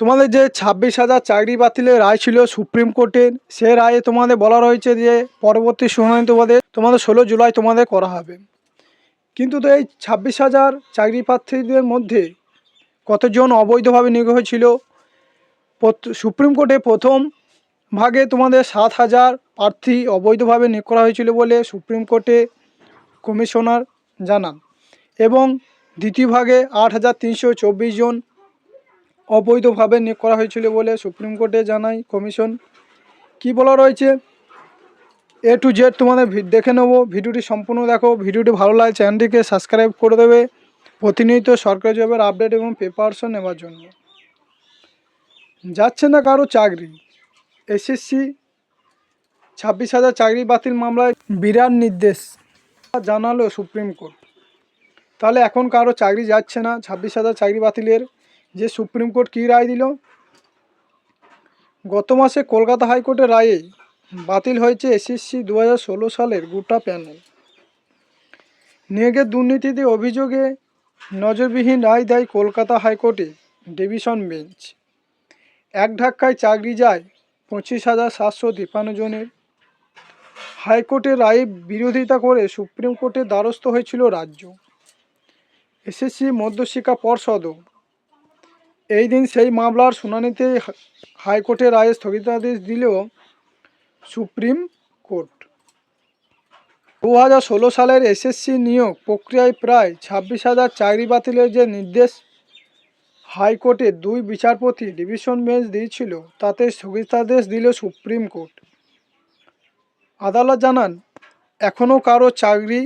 তোমাদের যে ছাব্বিশ হাজার চাকরি বাতিলের রায় ছিল সুপ্রিম কোর্টের সে রায়ে তোমাদের বলা রয়েছে যে পরবর্তী শুনানি তোমাদের তোমাদের ষোলো জুলাই তোমাদের করা হবে। কিন্তু তো এই ছাব্বিশ হাজার চাকরি প্রার্থীদের মধ্যে কতজন অবৈধভাবে নিয়োগ হয়েছিল? সুপ্রিম কোর্টে প্রথম ভাগে তোমাদের সাত হাজার প্রার্থী অবৈধভাবে নিয়োগ করা হয়েছিল বলে সুপ্রিম কোর্টে কমিশনার জানান। এবং দ্বিতীয় ভাগে আট হাজার তিনশো চব্বিশ জন অবৈধভাবে নিয়োগ করা হয়েছিল বলে সুপ্রিম কোর্টে জানায় কমিশন। কি বলা রয়েছে? এ টু জেড তোমাদের দেখে নেব। ভিডিওটি সম্পূর্ণ দেখো। ভিডিওটি ভালো লাগে চ্যানেলটিকে সাবস্ক্রাইব করে দেবে। প্রতিনিয়ত সরকারি জবের আপডেট এবং পেপারসও নেওয়ার জন্য। যাচ্ছে না কারও চাকরি। এসএসসি ছাব্বিশ হাজার চাকরি বাতিল মামলায় বিরাট নির্দেশ জানালো সুপ্রিম কোর্ট। তাহলে এখন কারও চাকরি যাচ্ছে না। ছাব্বিশ হাজার চাকরি বাতিলের যে সুপ্রিম কোর্ট কী রায় দিল? গত মাসে কলকাতা হাইকোর্টের রায়ে বাতিল হয়েছে এসএসসি দু হাজার ষোলো সালের গোটা প্যানেল। নিয়োগের দুর্নীতিতে অভিযোগে নজরবিহীন রায় দেয় কলকাতা হাইকোর্টে ডিভিশন বেঞ্চ। এক ধাক্কায় চাকরি যায় পঁচিশ হাজার সাতশো তিপ্পান্ন জনের। হাইকোর্টের রায়ে বিরোধিতা করে সুপ্রিম কোর্টের দ্বারস্থ হয়েছিল রাজ্য। এসএসসি মধ্যশিক্ষা পর্ষদও এই দিন সেই মামলার শুনানিতে হাইকোর্টের রায়ে স্থগিতাদেশ দিলেও সুপ্রিম কোর্ট। দু হাজার ষোলো সালের এসএসসি নিয়োগ প্রক্রিয়ায় প্রায় ছাব্বিশ হাজার চাকরি বাতিলের যে নির্দেশ হাইকোর্টে দুই বিচারপতি ডিভিশন বেঞ্চ দিয়েছিল, তাতে স্থগিতাদেশ দিল সুপ্রিম কোর্ট। আদালত জানান, এখনও কারও চাকরি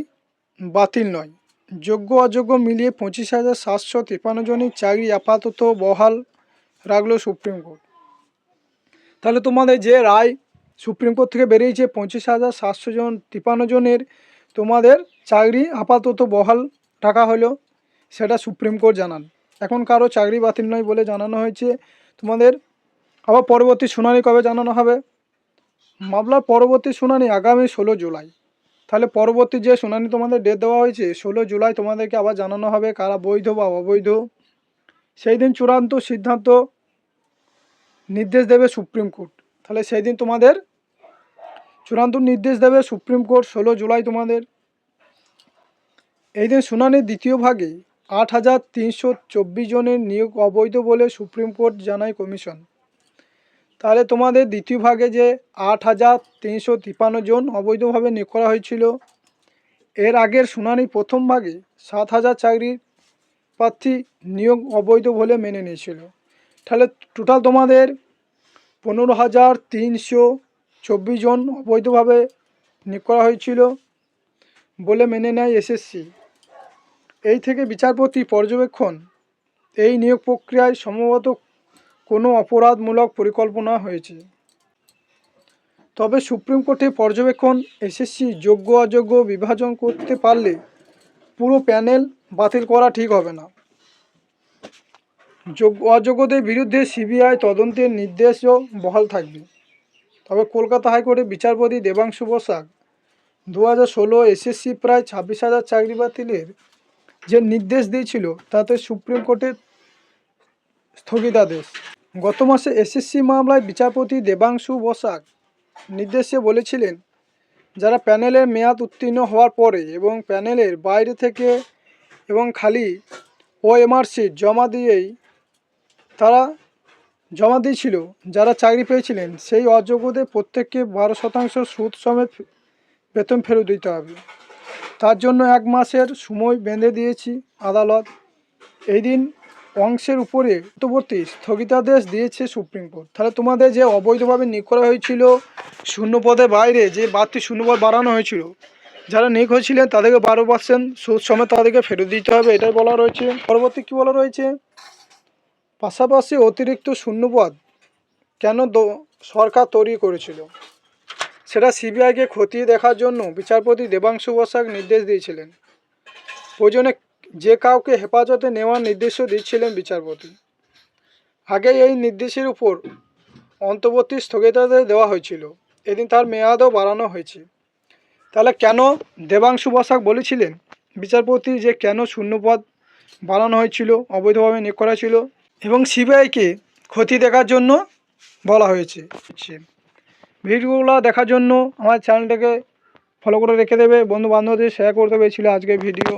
বাতিল নয়। যোগ্য অযোগ্য মিলিয়ে পঁচিশ হাজার সাতশো তিপ্পান্ন জনের চাকরি আপাতত বহাল রাখল সুপ্রিম কোর্ট। তাহলে তোমাদের যে রায় সুপ্রিম কোর্ট থেকে বেরিয়েছে, পঁচিশ হাজার সাতশো জন, তিপ্পান্ন জনের তোমাদের চাকরি আপাতত বহাল রাখা হলো, সেটা সুপ্রিম কোর্ট জানান। এখন কারও চাকরি বাতিল নয় বলে জানানো হয়েছে। তোমাদের আবার পরবর্তী শুনানি কবে জানানো হবে? মামলার পরবর্তী শুনানি আগামী ষোলো জুলাই। তাহলে পরবর্তী যে শুনানি তোমাদের ডেট দেওয়া হয়েছে, ষোলো জুলাই তোমাদেরকে আবার জানানো হবে কারা বৈধ বা অবৈধ। সেই দিন চূড়ান্ত সিদ্ধান্ত নির্দেশ দেবে সুপ্রিম কোর্ট। তাহলে সেই দিন তোমাদের চূড়ান্ত নির্দেশ দেবে সুপ্রিম কোর্ট, ষোলো জুলাই তোমাদের। এই দিন শুনানির দ্বিতীয় ভাগে আট হাজার তিনশো চব্বিশ জনের নিয়োগ অবৈধ বলে সুপ্রিম কোর্ট জানায় কমিশন। তাহলে তোমাদের দ্বিতীয় ভাগে যে আট হাজার তিনশো তিপ্পান্ন জন অবৈধভাবে নিয়োগ করা হয়েছিল, এর আগের শুনানি প্রথম ভাগে সাত হাজার চাকরির প্রার্থী নিয়োগ অবৈধ বলে মেনে নিয়েছিল। তাহলে টোটাল তোমাদের পনেরো হাজার তিনশো চব্বিশ জন অবৈধভাবে নিয়োগ করা হয়েছিল বলে মেনে নেয় এসএসসি এই থেকে বিচারপতি পর্যবেক্ষণ এই নিয়োগ প্রক্রিয়ায় সম্ভবত কোনো অপরাধমূলক পরিকল্পনা হয়েছে। তবে সুপ্রিম কোর্টে পর্যবেক্ষণ, এসএসসি যোগ্য অযোগ্য বিভাজন করতে পারলে পুরো প্যানেল বাতিল করা ঠিক হবে না। যোগ্য অযোগ্যদের বিরুদ্ধে সিবিআই তদন্তের নির্দেশও বহাল থাকবে। তবে কলকাতা হাইকোর্টের বিচারপতি দেবাংশু বসাক দু হাজার ষোলো এসএসসি প্রায় ছাব্বিশ হাজার চাকরি বাতিলের যে নির্দেশ দিয়েছিল, তাতে সুপ্রিম কোর্টের স্থগিতাদেশ। গত মাসে এসএসসি মামলায় বিচারপতি দেবাংশু বসাক নির্দেশে বলেছিলেন, যারা প্যানেলের মেয়াদ উত্তীর্ণ হওয়ার পরে এবং প্যানেলের বাইরে থেকে এবং খালি ওএমআর সিট জমা দিয়েই তারা জমা দিয়েছিল, যারা চাকরি পেয়েছিলেন, সেই অযোগ্যদের প্রত্যেককে বারো শতাংশ সুদ সমেত বেতন ফেরত দিতে হবে। তার জন্য এক মাসের সময় বেঁধে দিয়েছি আদালত। এই দিন অংশের উপরে পরবর্তী স্থগিতাদেশ দিয়েছে সুপ্রিম কোর্ট। তাহলে তোমাদের যে অবৈধভাবে নিয়োগ করা হয়েছিল শূন্য পদের বাইরে, যে বাড়তি শূন্যপদ বাড়ানো হয়েছিল, যারা নিয়োগ হয়েছিলেন তাদেরকে বারো পার্সেন্ট সুদ সমেত তাদেরকে ফেরত দিতে হবে, এটাই বলা রয়েছে। পরবর্তী কী বলা রয়েছে? পাশাপাশি অতিরিক্ত শূন্যপদ কেন সরকার তৈরি করেছিল? সেটা সিবিআইকে খতিয়ে দেখার জন্য বিচারপতি দেবাংশু বসাক নির্দেশ দিয়েছিলেন। প্রয়োজনে যে কাউকে হেফাজতে নেওয়ার নির্দেশও দিচ্ছিলেন বিচারপতি। আগে এই নির্দেশের উপর অন্তর্বর্তী স্থগিতাদেশ দেওয়া হয়েছিল। এদিন তার মেয়াদও বাড়ানো হয়েছে। তাহলে কেন দেবাংশু বসাক বলেছিলেন বিচারপতি যে কেন শূন্যপদ বাড়ানো হয়েছিল, অবৈধভাবে নিয়োগ করা ছিল এবং সিবিআইকে ক্ষতি দেখার জন্য বলা হয়েছে? ভিডিওগুলো দেখার জন্য আমার চ্যানেলটাকে ফলো করে রেখে দেবে। বন্ধু বান্ধবদের শেয়ার করতে হবে এই ছিল আজকের ভিডিও।